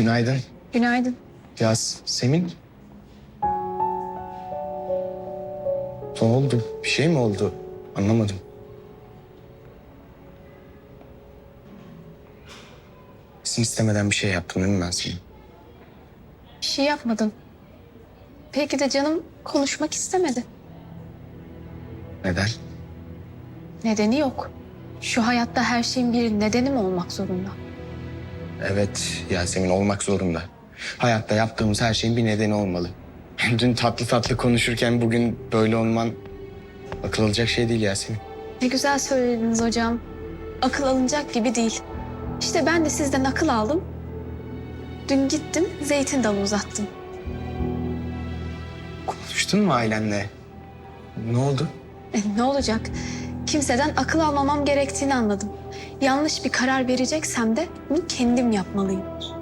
Günaydın. Günaydın. Ya Semin. Ne oldu? Bir şey mi oldu? Anlamadım. Sen istemeden bir şey yaptım değil mi ben senin? Bir şey yapmadın. Belki de canım konuşmak istemedi. Neden? Nedeni yok. Şu hayatta her şeyin bir nedeni mi olmak zorunda? Evet Yasemin olmak zorunda. Hayatta yaptığımız her şeyin bir nedeni olmalı. Dün tatlı tatlı konuşurken bugün böyle olman akıl alacak şey değil Yasemin. Ne güzel söylediniz hocam. Akıl alınacak gibi değil. İşte ben de sizden akıl aldım. Dün gittim zeytin dalı uzattım. Konuştun mu ailenle? Ne oldu? E, ne olacak? Kimseden akıl almamam gerektiğini anladım. Yanlış bir karar vereceksem de bunu kendim yapmalıyım.